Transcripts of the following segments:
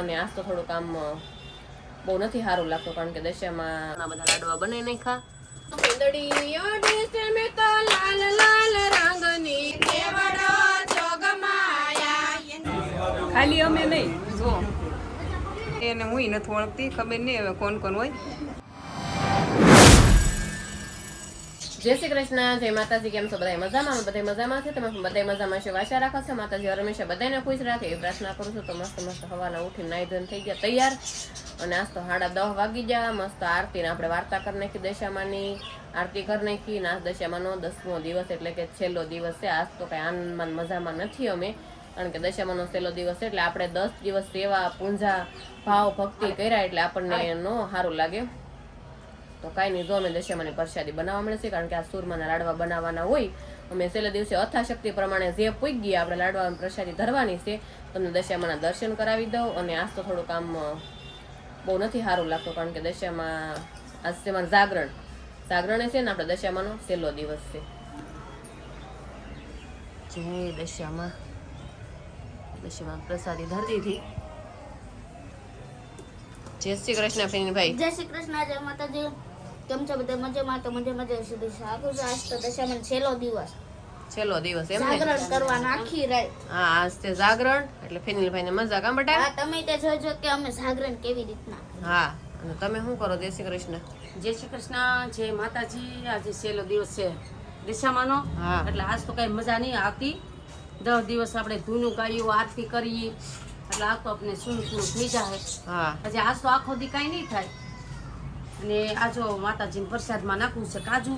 અને આજ તો થોડું કામ બહુ નથી સારું લાગતું, કારણ કે દશિયામાં આ બધા લાડવા બને નહીં ખા ખાલી અમે નહીં જો એને હું નથી ઓળખતી, ખબર નહીં હવે કોણ કોણ હોય. જય શ્રી કૃષ્ણ જય માતાજી કેમ છો બધા મજામાં? બધા મજામાં છે તમે બધા મજામાં છે આશા રાખો છો? માતાજી હંમેશા બધાને ખુશ રાખે. એ પ્રાર્થના કરું છું તો મસ્ત મસ્ત હવાના ઉઠીને નાઈ ધોઈને થઈ ગયા તૈયાર. અને આજ તો સાડા દસ વાગી ગયા. મસ્ત આરતીને આપણે વાર્તા કરી નાખી દશામાની. આરતી કરી નાખી નાચ દશામાનો દસમો દિવસ એટલે કે છેલ્લો દિવસ છે. આજ તો કઈ આનંદમાં મજામાં નથી અમે. કારણ કે દશામાનો છેલ્લો દિવસ છે એટલે આપણે દસ દિવસ સેવા પૂંજા ભાવ ભક્તિ કર્યા એટલે આપણને એનો સારું લાગે. તો કાંઈ નહીં જો અમે દશામાની પ્રસાદી બનાવવા મળે છે કારણ કે આ સુરમાના લાડવા બનાવવાના હોય અમે છેલ્લા દિવસે અથાશક્તિ પ્રમાણે જે પૂઈ ગયા આપણે લાડવા પ્રસાદી ધરવાની છે તમને દશામાના દર્શન કરાવી દઉં અને આજ તો થોડુંક આમ બહુ નથી સારું લાગતું કારણ કે દશામાં આજ છે મારું જાગરણ. જાગરણ છે ને આપણે દશામાનો છેલ્લો દિવસ છે. જય દશામાં. દશામાં પ્રસાદી ધરી દીધી જય શ્રી કૃષ્ણ ભાઈ જય શ્રી કૃષ્ણ જય માતાજી. કેમ છો? બધા મજામાં? તો મજા મજા સુધી છે આજ તો દશામાં છેલ્લો દિવસ. છેલ્લો દિવસ એમ જાગરણ કરવા નાખી રાત. હા આજ તે જાગરણ એટલે ફેનિલભાઈ ને મજા કામ બટા? હા તમે તે જોજો કે અમે જાગરણ કેવી રીતના હા અને તમે શું કરો? જય શ્રી કૃષ્ણ. જય શ્રી કૃષ્ણ જય માતાજી. આજે છેલ્લો દિવસ છે દિશામાંનો. હા. એટલે આજ તો કઈ મજા નહીં આવતી. દસ દિવસ આપણે ધૂનું ગાયું આરતી કરીએ. એટલે આ તો આપણે સૂનું સૂનું થઈ જાય. હા. પછી આજ તો આખો દી કઈ નહીં થાય. અને આ જો માતાજીને પ્રસાદમાં નાખવું છે કાજુ.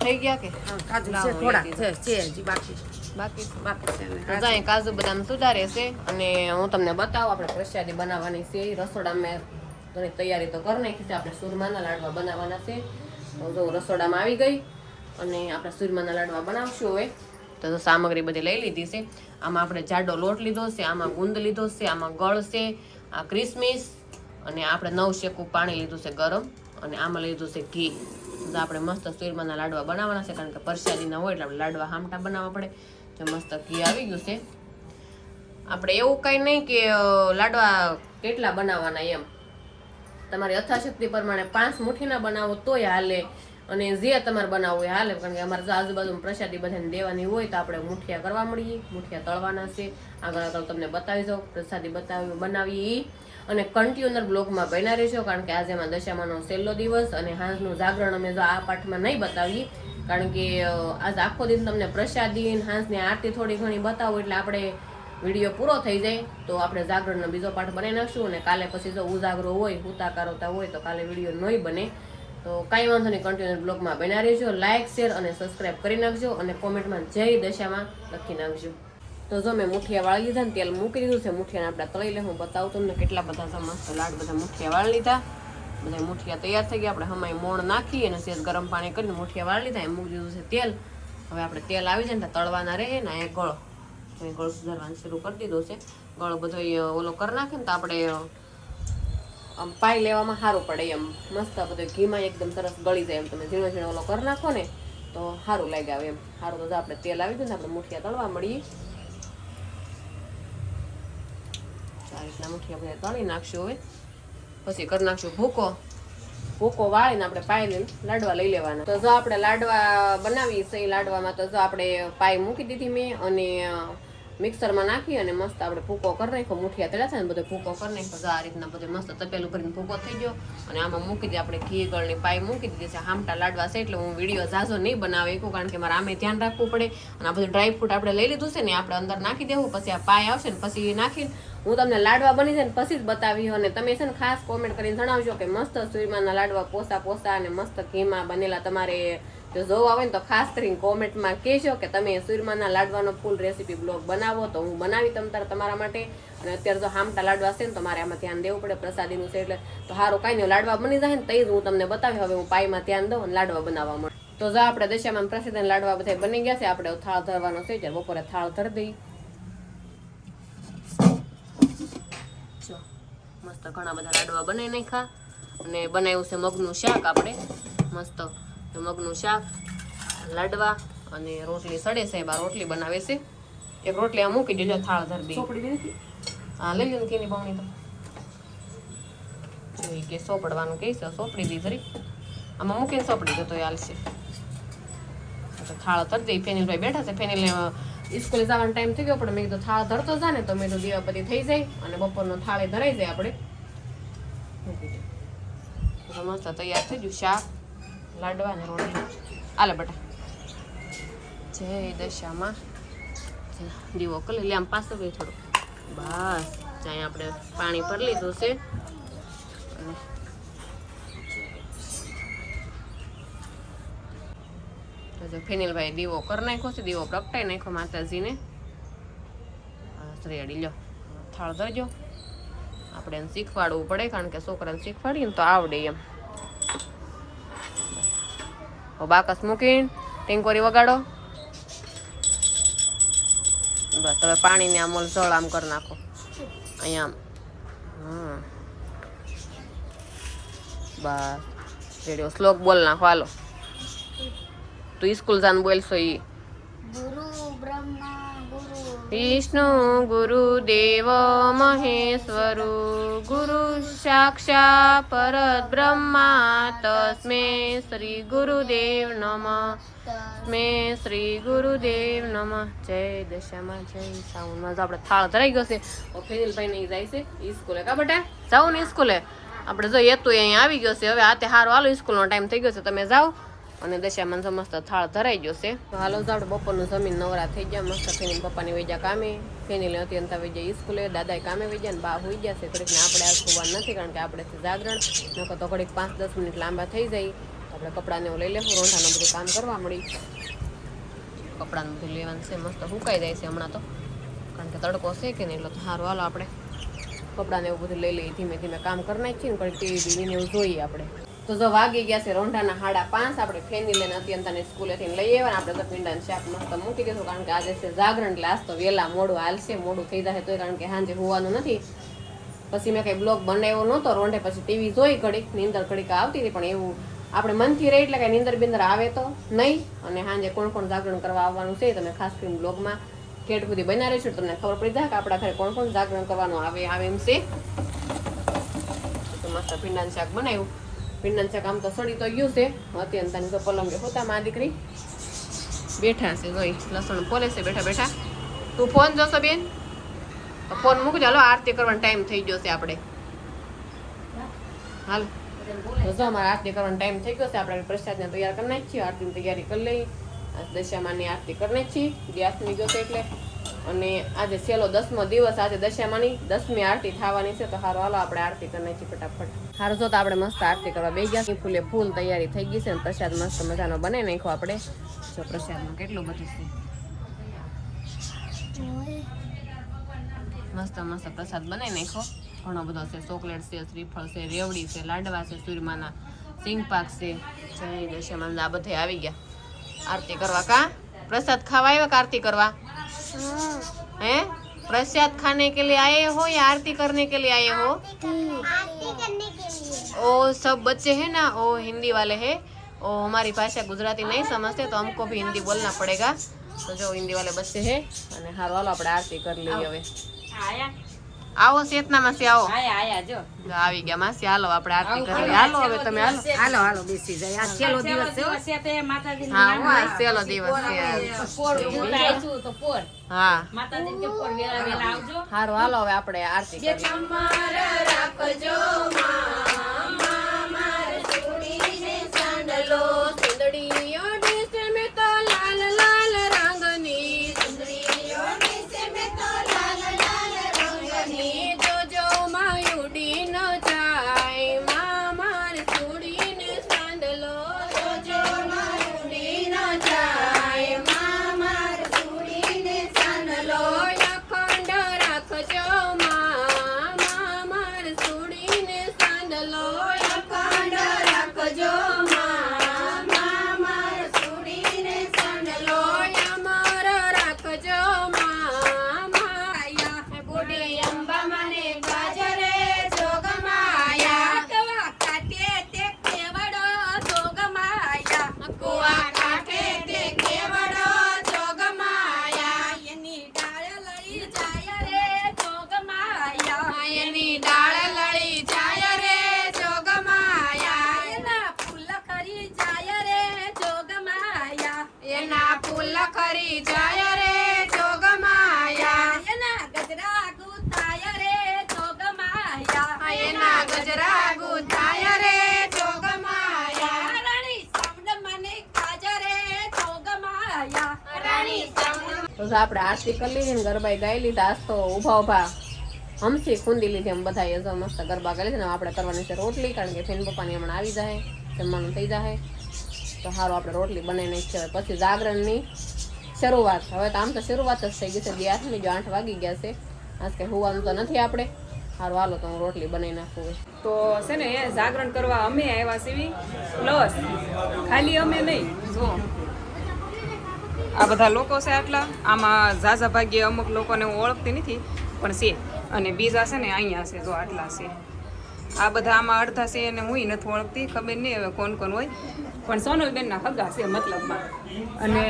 થઈ ગયા કે? કાજુ છે થોડા છે છે હજી બાકી બાકી બાકી છે જાય કાજુ બદામ સુધારે છે. અને હું તમને બતાવું આપણે પ્રસાદી બનાવવાની છે. રસોડા મેં ઘણી તૈયારી તો કરી નાખી છે. આપણે સુરમાના લાડવા બનાવવાના છે. તો જો રસોડામાં આવી ગઈ. અને આપણે સુરમાના લાડવા બનાવશું હવે. તો સામગ્રી બધી લઈ લીધી છે. આમાં આપણે જાડો લોટ લીધો છે આમાં ગુંદ લીધો છે આમાં ગળ છે આ ક્રિસમિસ અને આપણે નવ શેકું પાણી લીધું છે ગરમ. અને આમાં લીધું છે ઘી. તો આપણે મસ્ત સુરમાના લાડવા બનાવવાના છે, કારણ કે પરસાદીના હોય એટલે આપણે લાડવા હામટા બનાવવા પડે. તો મસ્ત ઘી આવી ગયું છે. આપણે એવું કંઈ નહીં કે લાડવા કેટલા બનાવવાના એમ. તમારી યથાશક્તિ પ્રમાણે પાંચ મુઠ્ઠીના બનાવો તોય હાલે. અને જે તમારે બનાવવું હોય હાલે, કારણ કે અમારે આજુબાજુ પ્રસાદી બધાને દેવાની હોય તો આપણે મુઠિયા કરવા મળીએ. મુઠિયા તળવાના છે. આગળ આગળ તમને બતાવી જાઉં પ્રસાદી બતાવી બનાવી અને કન્ટિન્યુઅર બ્લોગમાં બન્યા રહેશો કારણ કે આજે દશામાનો છેલ્લો દિવસ અને હાંસનું જાગરણ અમે જો આ પાઠમાં નહીં બતાવીએ. કારણ કે આજ આખો દિન તમને પ્રસાદી હાંસની આરતી થોડી ઘણી બતાવો એટલે આપણે વીડિયો પૂરો થઈ જાય. તો આપણે જાગરણનો બીજો પાઠ બનાવી નાખશું અને કાલે પછી જો ઉજાગરો હોય ઉતાકારોતા હોય તો કાલે વીડિયો નહીં બને. તો કાંઈ વાંધો નહીં કન્ટિન્યુ બ્લોગમાં બના રહેજો. લાઇક શેર અને સબસ્ક્રાઇબ કરી નાખજો અને કોમેન્ટમાં જય દશામાં લખી નાખજો. તો જો મેં મુઠિયા વાળી લીધા ને તેલ મૂકી દીધું છે, મુઠિયાને આપણે તળી લે હું બતાવું તમને કેટલા બધા મસ્ત લાડ બધા મુઠિયા વાળી લીધા. બધા મુઠિયા તૈયાર થઈ ગયા. આપણે હમાઈ મોણ નાખી અને સેજ ગરમ પાણી કરીને મુઠિયા વાળી લીધા. એમ મૂકી દીધું છે તેલ. હવે આપણે તેલ આવી જાય ને તળવાના રહે ને એ ગળો. એ ગળો સુધારવાનું શરૂ કરી દીધો છે. ગળો બધો ઓલો કરી નાખે ને તો આપણે આમ પાઈ લેવામાં સારું પડે એમ. મસ્ત બધું ઘીમાં એકદમ સરસ ગળી જાય એમ. તમે ઝીણો ઝીણો ઓલો કરી નાખો ને, તો સારું લાગે આવે એમ. સારું તો આપણે તેલ આવી ગયું ને, આપણે મુઠિયા તળવા મળીએ. આ રીતના મુઠિયા તળી નાખશું હવે. પછી કરી નાખશું ભૂકો. ભૂકો વાળીને આપણે પાઈ લાડવા લઈ લેવાના. તો જો આપણે લાડવા બનાવી છે લાડવામાં, તો જો આપણે પાઈ મૂકી દીધી મેં અને મિક્સરમાં નાખી અને મસ્ત આપણે ભૂકો કરી નાખ્યો, મુઠિયા તળ્યા છે ને બધો ભૂકો કરી નાખ્યો. આ રીતના બધે મસ્ત તપેલું ભરીને ભૂકો થઈ ગયો. અને આમાં મૂકી દીધી આપણે ઘી, ગળની પાઈ મૂકી દીધી છે. હામટા લાડવા છે એટલે હું વીડિયો ઝાઝો નહીં બનાવી શકું કારણ કે મારે આમે ધ્યાન રાખવું પડે. અને આ બધું ડ્રાય ફ્રૂટ આપણે લઈ લીધું છે ને આપણે અંદર નાખી દેવું, પછી આ પાય આવશે ને, પછી નાખીને હું તમને લાડવા બની જાય ને, પછી જ બતાવી અને તમે છે ને ખાસ કોમેન્ટ કરીને જણાવજો કે મસ્ત સુરમાના લાડવા પોસા પોસા અને મસ્ત ઘીમાં બનેલા તમારે જો જોવા હોય ને તો ખાસ કરીને કોમેન્ટમાં કહેજો કે તમે સુરમાના લાડવાનો ફૂલ રેસીપી બ્લોગ બનાવો તો હું બનાવી તમ તમારા માટે. અને અત્યારે જો હામટા લાડવા છે ને તો આમાં ધ્યાન દેવું પડે, પ્રસાદીનું છે એટલે તો સારું કાંઈ નહીં, લાડવા બની જાય ને તઈ હું તમને બતાવી હવે હું પાઈમાં ધ્યાન દઉં અને લાડવા બનાવવા મળે. તો જો આપણે દશામાં પ્રસિદ્ધ લાડવા બધા બની ગયા છે, આપણે થાળ ધરવાનો છે, ત્યારે બપોરે થાળ ધરી દઈ મસ્ત ઘણા બધા લાડવા બનાવી નાખ્યા. અને બનાવ્યું છે મગનું શાક આપણે. મસ્ત મગનું શાક લાડવા અને રોટલી સડે સાહેબ આ રોટલી બનાવે છે. એક રોટલી આ મૂકી દેજો થાળ ધરી ચોપડી હા લઈ લો ને કેની બમણી તો. જોઈ કે સોપડવાનું કહે છે સોપડી દી જરી. આમાં મૂકીને સોપડી દો તો હાલશે. તો થાળ તરજે ફેનિલભાઈ બેઠા છે ફેનિલ સ્કૂલે જવાનો ટાઈમ થઈ ગયો પણ મેં કીધું થાળ ધરતો જા ને તો મેં તો દીવાપતિ થઈ જાય અને બપોરનો થાળે ધરાઈ જાય આપણે. દે. મસ્ત તૈયાર થઈ ગયું શાક. લાડવા ને રોટલી. આલે બટા. જય દશામાં. દીવો કરી લે. આમ પાછો ગઈ થોડું બસ ત્યાં આપણે પાણી પર લીધું છે. અને ફેનિલભાઈ દીવો કરી નાખ્યો છે. દીવો પ્રગટાઈ નાખ્યો માતાજીને. રેડી. લો થાળ ધરજો. આપણે એને શીખવાડવું પડે, કારણ કે છોકરાને શીખવાડીએ ને તો આવડે એમ. બાકસ મૂકીને ટેન્કોરી વગાડો. બસ, હવે પાણીને આમ જળ આમ કરી નાખો. અહીંયા આમ. બસ. રેડિયો શ્લોક બોલ નાખો, હાલો. તું સ્કૂલ જાન બોલશો ગુરુ વિષ્ણુ ગુરુદેવ મહેશ્વરુ ગુરુ સાક્ષા પરત બ્રહ્મા તસ્મે શ્રી ગુરુદેવ નમઃ તસ્મે શ્રી ગુરુદેવ નમઃ જય દશામાં જય સાઉન્ડમાં જો આપણે થાળ ધરાઈ ગયો છે. ફેનિલભાઈ નહીં જાય છે સ્કૂલે કા બટા? જાઓ ને સ્કૂલે આપણે જો એ તો અહીંયા આવી ગયો છે. હવે આતે હારો હાલો સ્કૂલનો ટાઈમ થઈ ગયો છે. તમે જાઓ. અને દશામાં સમસ્ત થાળ ધરાઈ ગયો છે. હાલો આપણે બપોરનું જમીન નવરા થઈ ગયા, મસ્ત ફેની પપ્પાની વૈજા કામે ફેનીલે અત્યંત વૈજા સ્કૂલે, દાદાએ કામે વૈજા ને બા હોઈ ગયા છે. ઘડીકને આપણે આ સુવાનું નથી, કારણ કે આપણે જાગરણ, નકર તો ઘડીક પાંચ દસ મિનિટ લાંબા થઈ જાય. આપણે કપડાને એવું લઈ લેવું રોંઠાનું બધું કામ કરવા મળી કપડાનું બધું લેવાનું છે, મસ્ત સુકાઈ જાય છે હમણાં તો. કારણ કે તડકો છે કે નહીં, એટલે તો સારું, હાલો આપણે. કપડાને એવું બધું લઈ લઈએ, ધીમે ધીમે કામ કરી નાખીએ ને, ઘડીક ટીવી બીવીને એવું જોઈએ આપણે. તો જો વાગી ગયા છે રોંઢાના હાડા પાંચ, આપણે ફેની લઈને અત્યંતાને સ્કૂલેથી લઈ આવ્યા આપણે તો પીંડાને શાક મસ્ત મૂકી દીધું, કારણ કે આજે છે જાગરણ ક્લાસ તો વહેલા મોડું હાલશે, મોડું થઈ જશે તોય, કારણ કે સાંજે હોવાનું નથી. પછી મેં કઈ બ્લોગ બનાવ્યો નહોતો, રોંઢે પછી ટીવી જોઈ ઘડીક, નીંદર ઘડીક આવતી હતી, પણ એવું આપણે મનથી રહી એટલે કઈ નીંદર બિંદર આવે તો નહીં. અને સાંજે કોણ કોણ જાગરણ કરવા આવવાનું છે તમે ખાસ કરીને બ્લોગમાં કેટ સુધી બના રહીશું તમને ખબર પડી જાય કે આપણા ઘરે કોણ કોણ જાગરણ કરવાનું આવે આવે એમ છે. તો મસ્ત ભીંડાનું શાક બનાવ્યું. ભીંડાનું શાક આમ તો સડી તો ગયું છે. અત્યંત તો પલંગે હોતા માં દીકરી. બેઠા છે જોઈ, લસણ પોલે છે, બેઠા બેઠા. તું ફોન જોશો બેન? ફોન મૂકજો. હાલો, આરતી કરવાનો ટાઈમ થઈ ગયો છે આપણે. હાલ. જો, અમારે આરતી કરવાનો ટાઈમ થઈ ગયો છે. આપણે પ્રસાદને તૈયાર કરી નાખીએ. આરતીની તૈયારી કરી લઈ દશામાની આરતી કરી નાખી ગેસની ગયો છે એટલે. અને આજે છેલ્લો દસમો દિવસ, આજે દશામાની દસમી આરતી થવાની છે, તો હારો હાલો આપણે આરતી કરી નાખી ફટાફટ. હારું, જો તો આપણે મસ્ત આરતી કરવા બે ગયા ફૂલે ફૂલ તૈયારી થઈ ગઈ છે અને પ્રસાદ મસ્ત મજાનો બને નાખ્યો આપણે. જો પ્રસાદમાં કેટલું બધું છે. મસ્ત મસ્ત પ્રસાદ બનાવી નાખ્યો. ઘણો બધો છે, ચોકલેટ છે, શ્રીફળ છે, રેવડી છે, લાડવા છે સુરમાના સિંગ પાક છે. જય દશામાં આ બધે આવી ગયા. આરતી કરવા કા? પ્રસાદ ખાવા આવ્યા આરતી કરવા? हैं प्रसाद खाने के लिए आए हो या आरती करने के लिए आए हो ओ सब बच्चे हैं ना वो हिंदी वाले हैं वो हमारी भाषा गुजराती नहीं समझते तो हमको भी हिंदी बोलना पड़ेगा तो जो हिंदी वाले बच्चे हैं અને હારો હાલો આપણે આરતી કરી લઈએ હવે આયા આવો ચેતના માસી આવો આયા આયા જો જો આવી ગયા માસી હાલો આપણે આરતી કરી લઈએ હાલો હવે તમે હાલો હાલો હાલો બેસી જાય આ છેલ્લો દિવસ છે હો. દિવસ છે તે માતાજીની હા હું આ છેલ્લો દિવસ છે પોર હું આવીશું તો પોર હા. માતાજી કે વેલા વેલા આવજો. હારો હાલો હવે આપણે આરતી કરી તો આપણે આરતી કરી લીધી ને ગરબા ગાઈ લીધા, આજ તો ઊભા ઊભા હમસી ખૂંદી લીધી એમ બધા એ મસ્ત ગરબા કરી લીધા ને આપણે કરવાની છે રોટલી, કારણ કે ફેન પપ્પાની હમણાં આવી જાય જમવાનું થઈ જાય તો સારું આપણે રોટલી બનાવી નાખીએ પછી જાગરણની શરૂઆત. હવે તો આમ તો શરૂઆત જ થઈ ગઈ છે બે આઠમી જો આઠ વાગી ગયા છે. આજ કે હોવાનું તો નથી આપણે. સારું હાલો તો હું રોટલી બનાવી નાખું તો છે ને એ જાગરણ કરવા અમે આવ્યા સીવી પ્લસ ખાલી અમે નહીં જો આ બધા લોકો છે આટલા. આમાં ઝાઝા ભાગ્યે અમુક લોકોને હું ઓળખતી નથી, પણ છે. અને બીજા છે ને અહીંયા છે, જો આટલા છે. આ બધા આમાં અડધા છે અને હું નથી ઓળખતી, ખબર નહીં હવે કોણ કોણ હોય. પણ સોનલબેનના હગા છે મતલબમાં. અને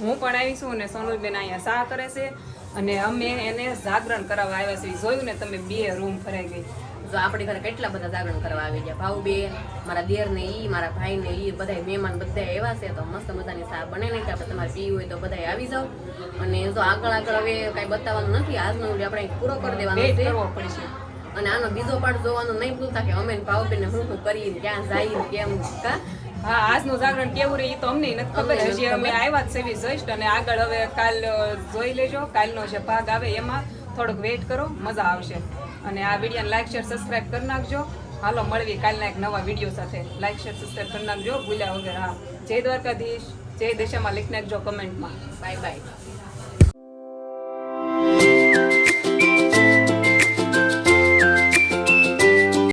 હું પણ આવી છું અને સોનલબેન અહીંયા સા કરે છે. અને અમે એને જાગરણ કરાવવા આવ્યા છીએ. જોયું ને તમે બે રૂમ ફરાઈ ગઈ. જો આપણે ઘરે કેટલા બધા જાગરણ કરવા આવી ગયા? ભાવ બેન મારા દેર ને ઈ મારા ભાઈ ને ઈ બધા મહેમાન બધા એવા છે તો મસ્ત મજાની સા બને નહીં કે આપણે તમારે પીવું હોય તો બધા આવી જાવ અને જો આગળ આગળ હવે કઈ બતાવવાનું નથી આજનો વીડિયો આપણે પૂરો કરી દેવાનો છે. પડશે. અને આનો બીજો પાર્ટ જોવાનું નહીં ભૂલતા કે અમે ભાવ બેન શું શું કરીએ ક્યાં જઈએ કેમ કા? હા આજનું જાગરણ કેવું રહે એ તો અમને નથી ખબર. હજી અમે આવ્યા જ સેવી જોઈશ અને આગળ હવે કાલ જોઈ લેજો. કાલનો જે ભાગ આવે એમાં થોડોક વેઇટ કરો મજા આવશે. અને આ વિડીયોને લાઈક શેર સબસ્ક્રાઇબ કરી નાખજો. હાલો મળવી કાલના એક નવા વીડિયો સાથે. લાઈક શેર સબસ્ક્રાઈબ કરી નાખજો. ભૂલ્યા વગર, હા. જય દ્વારકાધીશ. જય દિશામાં લખી નાખજો કમેન્ટમાં બાય બાય